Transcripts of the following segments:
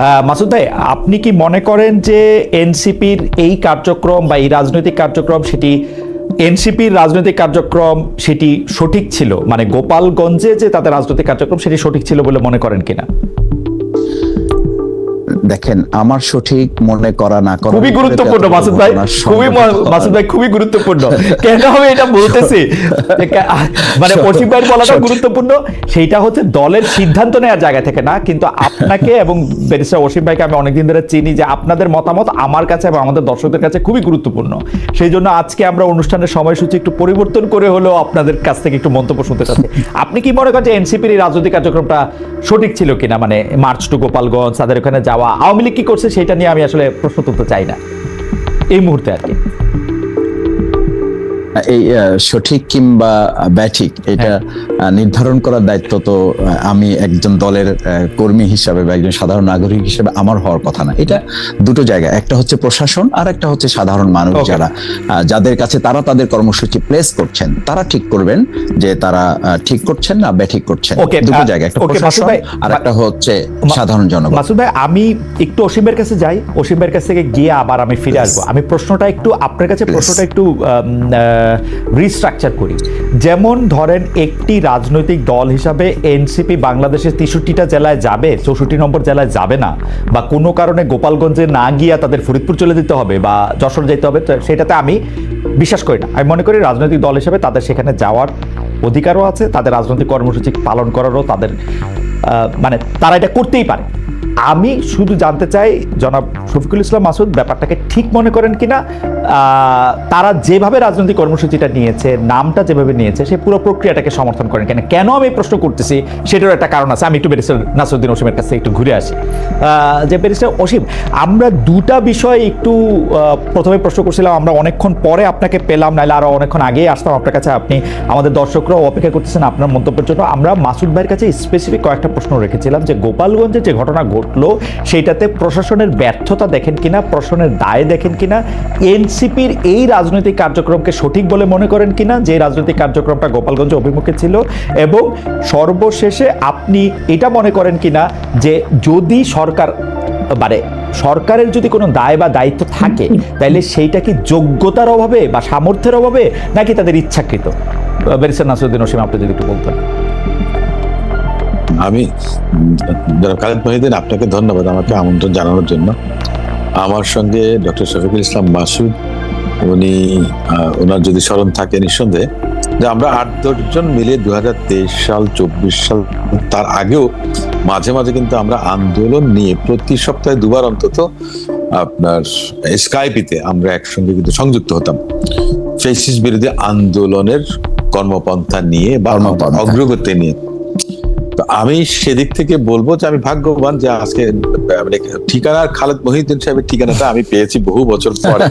মাসুদ ভাই, আপনি কি মনে করেন যে এনসিপির এই কার্যক্রম বা এই রাজনৈতিক কার্যক্রম সেটি, এনসিপির রাজনৈতিক কার্যক্রম সেটি সঠিক ছিল? মানে গোপালগঞ্জে যে তাদের রাজনৈতিক কার্যক্রম সেটি সঠিক ছিল বলে মনে করেন কিনা? দেখেন আমার সঠিক মনে করা না করা খুবই গুরুত্বপূর্ণ মাসুদ ভাই। খুবই মাসুদ ভাই খুবই গুরুত্বপূর্ণ। কেন আমি এটা বলতেছি? মানে অসীম ভাইয়ের বলাটা গুরুত্বপূর্ণ। সেইটা হচ্ছে দলের সিদ্ধান্ত নেওয়ার জায়গা থেকে না কিন্তু আপনাকে এবং ব্যারিস্টার অসীম ভাইকে আমি অনেকদিন ধরে চিনি যে আপনাদের মতামত আমার কাছে এবং আমাদের দর্শকদের কাছে খুবই গুরুত্বপূর্ণ। সেই জন্য আজকে আমরা অনুষ্ঠানের সময়সূচি একটু পরিবর্তন করে হলেও আপনাদের কাছ থেকে একটু মন্তব্য শুনতে চাচ্ছি। আপনি কি মনে করেন যে এনসিপির এই রাজনৈতিক কার্যক্রমটা সঠিক ছিল কিনা? মানে মার্চ টু গোপালগঞ্জ তাদের ওখানে যাওয়া আওয়ামী লীগ কি করছে, সেটা নিয়ে আমি আসলে প্রশ্ন তুলতে চাই না। এই মুহূর্তে আর কি। এই সঠিক কিংবা ব্যাঠিক এটা নির্ধারণ করার দায়িত্ব তো আমি একজন দলের কর্মী হিসাবে বা একজন সাধারণ নাগরিক হিসেবে আমার হওয়ার কথা না। এটা দুটো জায়গা একটা হচ্ছে প্রশাসন আর একটা হচ্ছে সাধারণ মানুষ যারা যাদের কাছে তারা তাদের কর্মসূচি প্লেস করছেন তারা ঠিক করবেন যে তারা ঠিক করছেন না ব্যাঠিক করছেন। দুটো জায়গা একটা প্রশাসন আর একটা হচ্ছে সাধারণ জনগণ। মাসুদ ভাই আমি একটু অসীমের কাছে যাই অসীমের কাছ থেকে গিয়ে আবার আমি ফিরে আসব। আমি প্রশ্নটা একটু আপনার কাছে প্রশ্নটা একটু রিস্ট্রাকচার করি। যেমন ধরেন একটি রাজনৈতিক দল হিসাবে এনসিপি বাংলাদেশের তেষট্টিটা জেলায় যাবে, চৌষট্টি নম্বর জেলায় যাবে না, বা কোনো কারণে গোপালগঞ্জে না গিয়া তাদের ফরিদপুর চলে যেতে হবে বা যশোর যেতে হবে সেটাতে আমি বিশ্বাস করি না। আমি মনে করি রাজনৈতিক দল হিসাবে তাদের সেখানে যাওয়ার অধিকারও আছে, তাদের রাজনৈতিক কর্মসূচি পালন করারও তাদের মানে তারা এটা করতেই পারে। আমি শুধু জানতে চাই, জনাব শফিকুল ইসলাম মাসুদ, ব্যাপারটাকে ঠিক মনে করেন কিনা? তারা যেভাবে রাজনৈতিক কর্মসূচিটা নিয়েছে, নামটা যেভাবে নিয়েছে সেই পুরো প্রক্রিয়াটাকে সমর্থন করেন কেন? কেন আমি প্রশ্ন করতেছি? সেটারও একটা কারণ আছে। আমি একটু ব্যারিস্টার নাসরুদ্দিন অসীমের কাছে একটু ঘুরে আসি। যে ব্যারিস্টার অসীম আমরা দুটা বিষয় একটু প্রথমে প্রশ্ন করছিলাম, আমরা অনেকক্ষণ পরে আপনাকে পেলাম, নাহলে আরও অনেকক্ষণ আগেই আসতাম। আপনার কাছে আপনি আমাদের দর্শকরাও অপেক্ষা করতেছেন আপনার মন্তব্যের জন্য। আমরা মাসুদ ভাইয়ের কাছে স্পেসিফিক কয়েকটা প্রশ্ন রেখেছিলাম যে গোপালগঞ্জে যে ঘটনা ঘটলো সেইটাতে প্রশাসনের ব্যর্থতা দেখেন কিনা, প্রশাসনের দায় দেখেন কিনা, এনসিপির এই রাজনৈতিক কার্যক্রমকে সঠিক বলে মনে করেন কিনা, যে রাজনৈতিক কার্যক্রমটা গোপালগঞ্জ অভিমুখে ছিল, এবং সর্বশেষে আপনি এটা মনে করেন কিনা, যে যদি সরকার মানে সরকারের যদি কোনো দায় বা দায়িত্ব থাকে তাহলে সেইটা কি যোগ্যতার অভাবে বা সামর্থ্যের অভাবে, নাকি তাদের ইচ্ছাকৃত? ব্যারিস্টার নাসরুদ্দিন অসীম আপনি যদি একটু বলতেন। আমি জনাব মহিদিন আপনাকে ধন্যবাদ আমাকে আমন্ত্রণ জানানোর জন্য। আমার সঙ্গে ডক্টর শফিকুল ইসলাম মাসুদ উনি ওনার যদি স্মরণ থাকে নিঃসন্দেহে যে আমরা আট দশজন মিলে দু সাল চব্বিশ সাল তার আগেও মাঝে মাঝে কিন্তু আমরা আন্দোলন নিয়ে প্রতি সপ্তাহে দুবার অন্তত আপনার স্কাইপিতে আমরা একসঙ্গে কিন্তু সংযুক্ত হতাম। ফেসিস বিরোধী আন্দোলনের কর্মপন্থা নিয়ে বা অগ্রগতি নিয়ে। আমি সেদিক থেকে বলব যে আমি ভাগ্যবান যে আজকে মানে ঠিকানার খালেদ মহিউদ্দিন সাহেবের ঠিকানাটা আমি পেয়েছি বহু বছর পরে।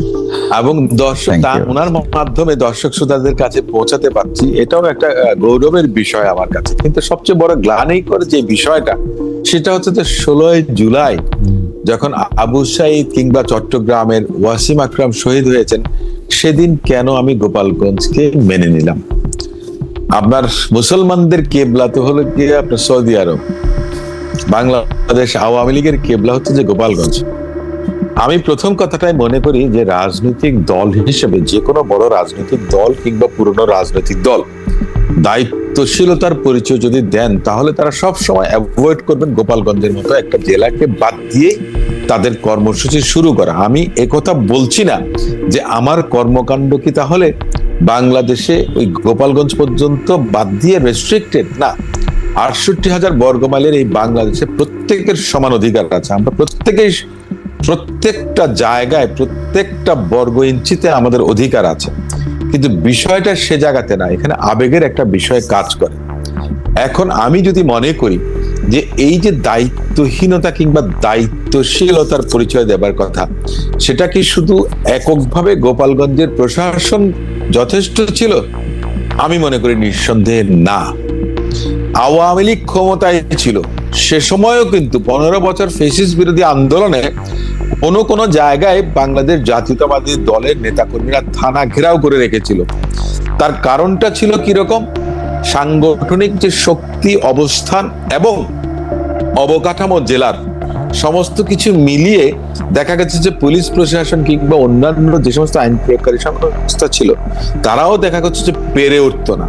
এবং দর্শক তা ওনার মাধ্যমে দর্শক শ্রোতাদের কাছে পৌঁছাতে পারছি। এটাও একটা গৌরবের বিষয় আমার কাছে। কিন্তু সবচেয়ে বড় গ্লানি করে যে বিষয়টা সেটা হচ্ছে যে ষোলোই জুলাই যখন আবু সাইদ কিংবা চট্টগ্রামের ওয়াসিম আকরাম শহীদ হয়েছেন সেদিন কেন আমি গোপালগঞ্জকে মেনে নিলাম? আপনার মুসলমানদের কেবলা তো হলো কি আপনার সৌদি আরব, বাংলাদেশ, আওয়ামী লীগের কেবলা হচ্ছে যে গোপালগঞ্জ। আমি প্রথম কথাটাই মনে করি যে রাজনৈতিক দল হিসেবে যে কোনো বড় রাজনৈতিক দল কিংবা পুরনো রাজনৈতিক দল, দায়িত্বশীলতার পরিচয় যদি দেন, তাহলে তারা সব সময় অ্যাভয়েড করবেন গোপালগঞ্জের মতো একটা জেলাকে বাদ দিয়ে তাদের কর্মসূচি শুরু করা। আমি একথা বলছি না যে আমার কর্মকাণ্ড কি তাহলে বাংলাদেশে ওই গোপালগঞ্জ পর্যন্ত বাদ দিয়ে রেস্ট্রিক্টেড না, আটষট্টি হাজার বর্গমাইলের এই বাংলাদেশে প্রত্যেকের সমান অধিকার আছে। আমরা প্রত্যেকেই প্রত্যেকটা জায়গায়, প্রত্যেকটা বর্গ ইঞ্চিতে আমাদের অধিকার আছে। কিন্তু বিষয়টা সে জায়গাতে না, এখানে আবেগের একটা বিষয় কাজ করে। এখন আমি যদি মনে করি যে এই যে দায়িত্বহীনতা কিংবা দায়িত্বশীলতার পরিচয় দেবার কথা, সেটা কি শুধু এককভাবে গোপালগঞ্জের প্রশাসন যথেষ্ট ছিল? আমি মনে করি নিঃসন্দেহে না। আওয়ামী লীগ ক্ষমতায় ছিল। সে সময়ও কিন্তু পনেরো বছর ফেসিস বিরোধী আন্দোলনে কোন কোন জায়গায় বাংলাদেশ জাতীয়তাবাদী দলের নেতাকর্মীরা থানা ঘেরাও করে রেখেছিল। তার কারণটা ছিল কীরকম? সাংগঠনিক যে শক্তি, অবস্থান এবং অবকাঠামো জেলার সমস্ত কিছু মিলিয়ে দেখা গেছে যে পুলিশ প্রশাসন কিংবা অন্যান্য যে সমস্ত আইন প্রয়োগকারী সংস্থা ছিল, তারাও দেখা যাচ্ছে যে পেরে উঠতো না।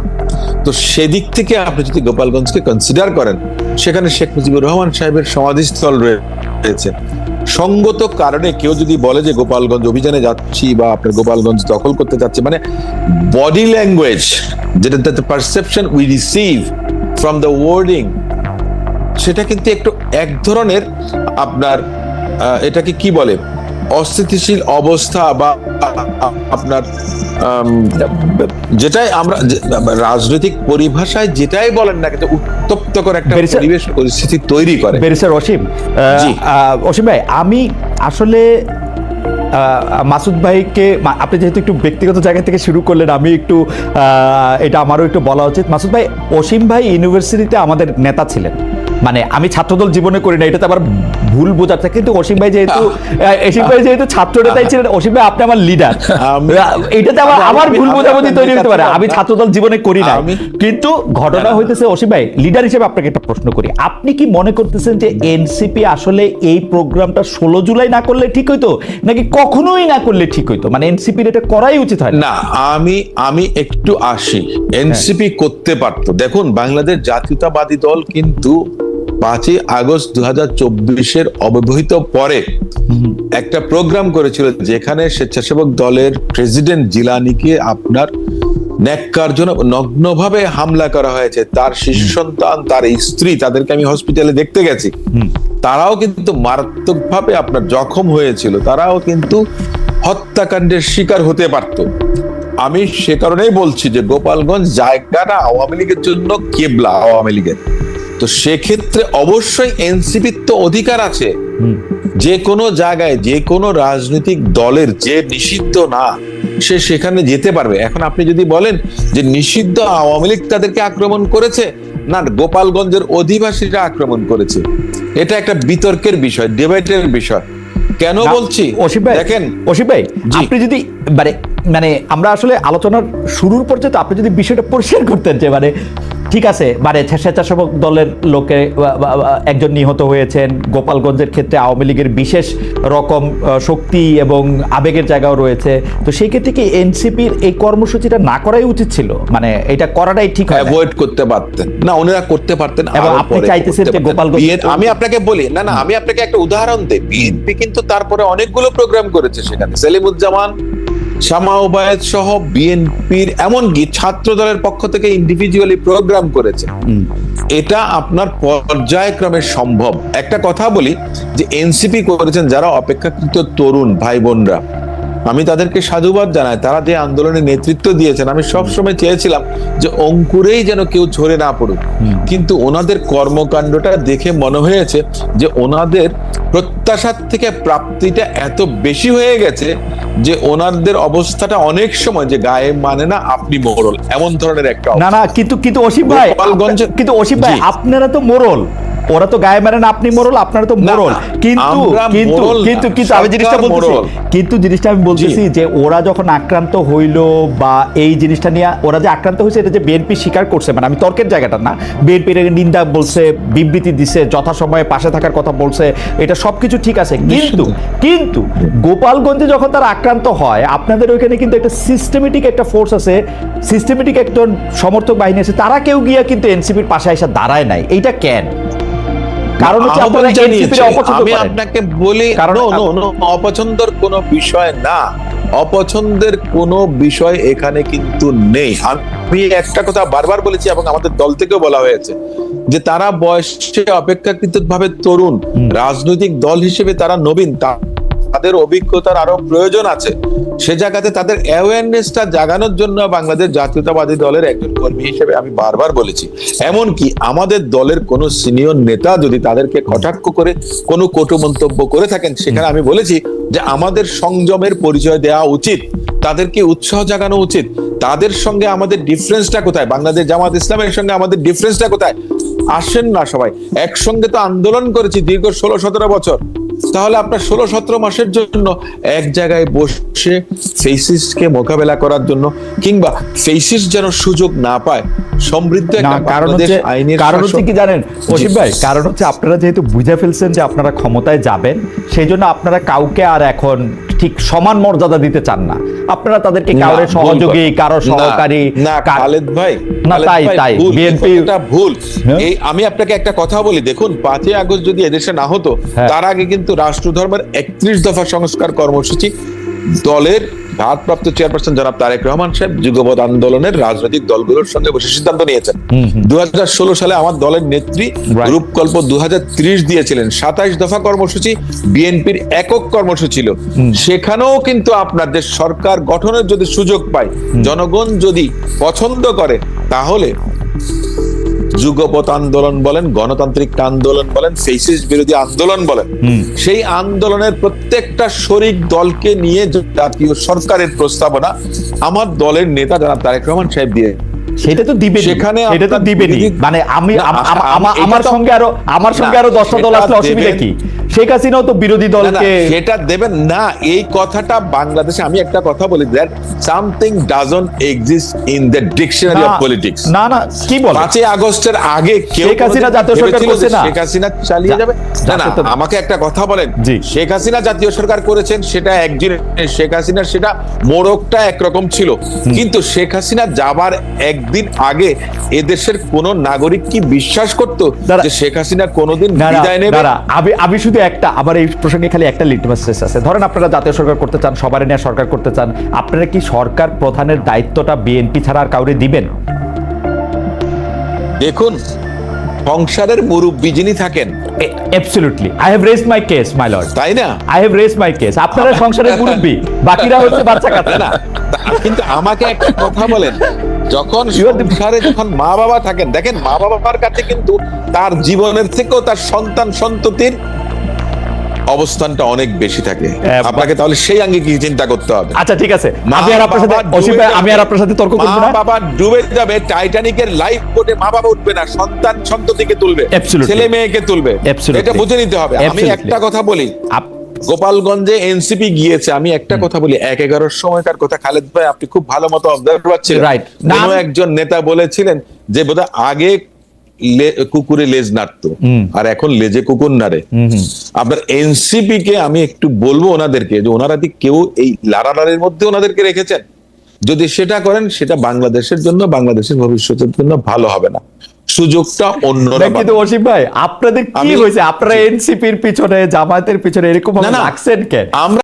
তো সেদিক থেকে আপনি যদি গোপালগঞ্জকে কনসিডার করেন, সেখানে শেখ মুজিবুর রহমান সাহেবের সমাধিস্থল রয়েছে। সঙ্গত কারণে কেউ যদি বলে যে গোপালগঞ্জ অভিযানে যাচ্ছি বা আপনার গোপালগঞ্জ দখল করতে যাচ্ছে মানে বডি ল্যাঙ্গুয়েজ যেটা perception we receive from the wording সেটা কিন্তু একটু এক ধরনের আপনার এটাকে কি বলে? অস্থিতিশীল অবস্থা বা আপনার যেটাই আমরা রাজনৈতিক পরিভাষায় যেটাই বলেন না কিন্তু উত্তপ্তকর একটা পরিবেশ পরিস্থিতি তৈরি করে। বেরিসার অসীম অসীম ভাই আমি আসলে মাসুদ ভাইকে আপনি যেহেতু একটু ব্যক্তিগত জায়গা থেকে শুরু করলেন আমি একটু এটা আমারও একটু বলা উচিত। মাসুদ ভাই অসীম ভাই ইউনিভার্সিটিতে আমাদের নেতা ছিলেন। মানে আমি ছাত্রদল জীবনে করি না এটাতে আবার ভুল বোঝার থাকে। কিন্তু অসীম ভাই যেহেতু অসীম ভাই যেহেতু ছাত্র নেতাই ছিলেন অসীম ভাই আপনি আমার লিডার এটাতে আবার আমার ভুল বোঝাবুঝি তৈরি হতে পারে। আমি ছাত্রদল জীবনে করি না কিন্তু ঘটনা। হইতেছে অসীম ভাই লিডার হিসেবে আপনাকে একটা প্রশ্ন করি। আপনি কি মনে করতেছেন যে এনসিপি আসলে এই প্রোগ্রামটা ষোলো জুলাই না করলে ঠিক হইতো নাকি কখনোই না করলে ঠিক হইতো? মানে এনসিপির এটা করাই উচিত হয় না। না আমি আমি একটু আসি। এনসিপি করতে পারতো। দেখুন বাংলাদেশ জাতীয়তাবাদী দল কিন্তু পাঁচই আগস্ট দু হাজার চব্বিশের অব্যবহিত পরে একটা প্রোগ্রাম করেছিল যেখানে স্বেচ্ছাসেবক দলের প্রেসিডেন্ট জিলানিকে আপনার ন্যাক্কারজনক নগ্নভাবে হামলা করা হয়েছে। তার শিশু সন্তান তার স্ত্রী তাদেরকে আমি হসপিটালে দেখতে গেছি। তারাও কিন্তু মারাত্মকভাবে আপনার জখম হয়েছিল। তারাও কিন্তু হত্যাকাণ্ডের শিকার হতে পারত। আমি সে কারণেই বলছি যে গোপালগঞ্জ জায়গাটা আওয়ামী লীগের জন্য কেবলা আওয়ামী লীগের। তো সেক্ষেত্রে অবশ্যই এনসিপির তো অধিকার আছে। যে কোনো জায়গায় যে কোনো রাজনৈতিক দলের যে নিষিদ্ধ না সে সেখানে যেতে পারবে। এখন আপনি যদি বলেন যে নিষিদ্ধ আওয়ামী লীগ তাদেরকে আক্রমণ করেছে না গোপালগঞ্জের অধিবাসীরা আক্রমণ করেছে। এটা একটা বিতর্কের বিষয় ডিবেটের বিষয়। কেন বলছি? অসীম ভাই দেখেন। অসীম ভাই আপনি যদি মানে মানে আমরা আসলে আলোচনার শুরুর পর্যন্ত আপনি যদি বিষয়টা পরিষ্কার করতেন যে মানে ঠিক আছে মানে স্বেচ্ছাসেবক দলের লোকে একজন নিহত হয়েছেন। গোপালগঞ্জের ক্ষেত্রে আওয়ামী লীগের বিশেষ রকম শক্তি এবং আবেগের জায়গাও রয়েছে। তো সেই ক্ষেত্রে কি এনসিপির এই কর্মসূচিটা না করাই উচিত ছিল? মানে এটা করাটাই ঠিক হয় না? অ্যাভয়েড করতে পারতেন। না ওনারা করতে পারতেন এবং আপনি চাইতেছেন যে গোপালগঞ্জ- আমি আপনাকে বলি না না আমি আপনাকে একটা উদাহরণ দেই। বিএনপি কিন্তু তারপরে অনেকগুলো প্রোগ্রাম করেছে সেখানে। সেলিমুজ্জামান শামা ওবায়দ সহ বিএনপির এমনকি ছাত্র দলের পক্ষ থেকে ইন্ডিভিজুয়ালি প্রোগ্রাম করেছে। এটা আপনার পর্যায়ক্রমে সম্ভব। একটা কথা বলি যে এনসিপি করেছেন যারা অপেক্ষাকৃত তরুণ ভাই বোনরা আমি তাদেরকে সাধুবাদ জানাই। তারা যে আন্দোলনে নেতৃত্ব দিয়েছেন আমি সবসময় চেয়েছিলাম যে অঙ্কুরেই যেন কেউ ঝরে না পড়ুক। কিন্তু ওনাদের কর্মকাণ্ডটা দেখে মনে হয়েছে যে ওনাদের প্রত্যাশার থেকে প্রাপ্তিটা এত বেশি হয়ে গেছে যে ওনাদের অবস্থাটা অনেক সময় যে গায়ে মানে না আপনি মোড়ল এমন ধরনের একটা না না কিন্তু কিন্তু অসীম ভাই কিন্তু অসীম ভাই আপনারা তো মোরল। ওরা তো গায়ে মারেন আপনি মোরল আপনারা তো মোরল। কিন্তু কিন্তু কিন্তু কিন্তু আমি জিনিসটা বলতেছি কিন্তু জিনিসটা আমি বলতেছি যে ওরা যখন আক্রান্ত হইল বা এই জিনিসটা নিয়ে ওরা যে আক্রান্ত হয়েছে এটা যে বিএনপি স্বীকার করছে মানে আমি তর্কের জায়গাটা না বিএনপির নিন্দা বলছে বিবৃতি দিছে যথাসময়ে পাশে থাকার কথা বলছে এটা সবকিছু ঠিক আছে। কিন্তু কিন্তু গোপালগঞ্জে যখন তারা আক্রান্ত হয় আপনাদের ওইখানে কিন্তু একটা সিস্টেমেটিক একটা ফোর্স আছে সিস্টেমেটিক একজন সমর্থক বাহিনী আছে তারা কেউ গিয়া কিন্তু এনসিপির পাশে এসে দাঁড়ায় নাই। এইটা কেন? কারণ হচ্ছে আপনারা। এনসিপির অপছন্দ আমি আপনাকে বলি নো নো নো অপছন্দের কোনো বিষয় না। অপছন্দের কোনো বিষয় এখানে কিন্তু নেই। আমি একটা কথা বারবার বলেছি এবং আমাদের দল থেকেও বলা হয়েছে যে তারা বয়সে অপেক্ষাকৃত ভাবে তরুণ রাজনৈতিক দল হিসেবে তারা নবীন। তা- তাদের অভিজ্ঞতার আরও প্রয়োজন আছে। সে জায়গাতে তাদের অ্যাওয়ারনেসটা জাগানোর জন্য বাংলাদেশ জাতীয়তাবাদী দলের একজন কর্মী হিসেবে আমি বারবার বলেছি, এমনকি আমাদের দলের কোন সিনিয়র নেতা যদি তাদেরকে কটাক্ষ করে কোনো কটু মন্তব্য করে থাকেন, সেখানে আমি বলেছি যে আমাদের সংযমের পরিচয় দেওয়া উচিত, তাদেরকে উৎসাহ জাগানো উচিত, তাদের সঙ্গে আমাদের ডিফারেন্সটা কোথায়, বাংলাদেশ জামাত ইসলামের সঙ্গে আমাদের ডিফারেন্সটা কোথায়, আসেন না সবাই, একসঙ্গে তো আন্দোলন করেছি দীর্ঘ ষোলো সতেরো বছর। তাহলে আপনার ষোলো সতেরো মাসের জন্য এক জায়গায় বসে ফেসিসকে মোকাবেলা করার জন্য কিংবা ফেসিস যেন সুযোগ না পায় সমৃদ্ধ কারণ হচ্ছে আইনের কারণ হচ্ছে কি জানেন অসীম ভাই? কারণ হচ্ছে আপনারা যেহেতু বুঝে ফেলছেন যে আপনারা ক্ষমতায় যাবেন সেই জন্য আপনারা কাউকে আর এখন ঠিক সমান মর্যাদা দিতে চান না আপনারা তাদেরকে কারোর সহযোগী কারও সহকারী না খালেদ ভাই না, তাই, তাই। বিএনপি এটা ভুল হ্যাঁ? এই আমি আপনাকে একটা কথা বলি দেখুন পাঁচই আগস্ট যদি এদেশে না হতো হ্যাঁ। তার আগে কিন্তু রাষ্ট্রধর্মের একত্রিশ দফা সংস্কার কর্মসূচি দলের ভারপ্রাপ্ত চেয়ারপারসন জনাব তারেক রহমান সাহেব যুগপৎ আন্দোলনের রাজনৈতিক দলগুলোর সঙ্গে বসে সিদ্ধান্ত নিয়েছেন। দু সালে আমার দলের নেত্রী. রূপকল্প দু হাজার ত্রিশ দিয়েছিলেন। সাতাইশ দফা কর্মসূচি বিএনপির একক কর্মসূচি ছিল সেখানেও কিন্তু আপনাদের সরকার গঠনের যদি সুযোগ পায় জনগণ যদি পছন্দ করে তাহলে যুগপৎ আন্দোলন বলেন গণতান্ত্রিক আন্দোলন বলেন ফেসিস বিরোধী আন্দোলন বলেন সেই আন্দোলনের প্রত্যেকটা শরিক দলকে নিয়ে জাতীয় সরকারের প্রস্তাবনা আমার দলের নেতা যারা তারেক রহমান সাহেব দিয়ে সেটা তো দিবে সেখানে সেটা তো দিবে দিবেনি মানে আমি আমার সঙ্গে আরও আমার সঙ্গে আরও দশটা দল আসলে অসুবিধা কি? শেখ হাসিনাও তো বিরোধী দলকে সেটা দেবেন না। এই কথাটা বাংলাদেশে আমি একটা কথা বলি that something doesn't exist in the dictionary of politics না না কি বলে? পাঁচই আগস্টের আগে কেউ শেখ হাসিনা জাতীয় সরকার করছে না? শেখ হাসিনা চালিয়ে যাবে? না না আমাকে একটা কথা বলেন। জি। শেখ হাসিনা জাতীয় সরকার করেছেন সেটা একদিন শেখ হাসিনার সেটা মোড়কটা একরকম ছিল। কিন্তু শেখ হাসিনা যাবার একদিন আগে এদেশের কোন নাগরিক কি বিশ্বাস করতো যে শেখ হাসিনা কোনোদিন বিদায় নেবে? আমি আমি শুধু একটা আমার এই প্রসঙ্গে খালি একটা লিটমাস টেস্ট আছে। ধরেন আপনারা জাতীয় সরকার করতে চান সবার নিয়ে সরকার করতে চান আপনারা কি সরকার প্রধানের দায়িত্বটা বিএনপি ছাড়া আর কাউরে দিবেন? দেখুন সংসারের মুরব্বী যিনি থাকেন absolutely I have raise my case my lord তাই না? I have raise my case আপনারা সংসারের মুরব্বী বাকিরা হচ্ছে বাচ্চা কাচ্চা। না কিন্তু আমাকে একটা কথা বলেন যখন সংসারে যখন মা বাবা থাকেন দেখেন মা বাবার কাছে কিন্তু তার জীবনের থেকেও তার সন্তান সন্ততির অবস্থানটা অনেক বেশি থাকে। আপনাকে তাহলে সেই আঙ্গে কি চিন্তা করতে হবে? আচ্ছা ঠিক আছে। আমি আর আপনার সাথে অসীম ভাই, আমি আর আপনার সাথে তর্ক করব না। বাবা ডুবে যাবে টাইটানিকের লাইফ বোটে মা বাবা উঠবে না সন্তান সন্ততিকে তুলবে. ছেলে মেয়েকে তুলবে। এটা বুঝে নিতে হবে। আমি একটা কথা বলি। গোপালগঞ্জে এনসিপি গিয়েছে আমি একটা কথা বলি। এক এগারোর সময়কার কথা খালেদ ভাই আপনি খুব ভালো মতো অবজার্ভ Right. কোন একজন নেতা বলেছিলেন যে বোধহয় আগে কুকুরে লেজ নাড়তো। আর এখন লেজে কুকুর নাড়ে। আপনার এনসিপি কে আমি একটু বলব ওনাদেরকে যে ওনারা কি কেউ এই লারালারের মধ্যে ওনাদেরকে রেখেছেন? যদি সেটা করেন সেটা বাংলাদেশের জন্য বাংলাদেশের ভবিষ্যতের জন্য ভালো হবে না। সুযোগটা অন্যরা কিন্তু অসীম ভাই আপনাদের কি হয়েছে? আপনারা এনসিপির পিছনে জামায়াতের পিছনে এরকম না, না। রাখছেন কেন? আমরা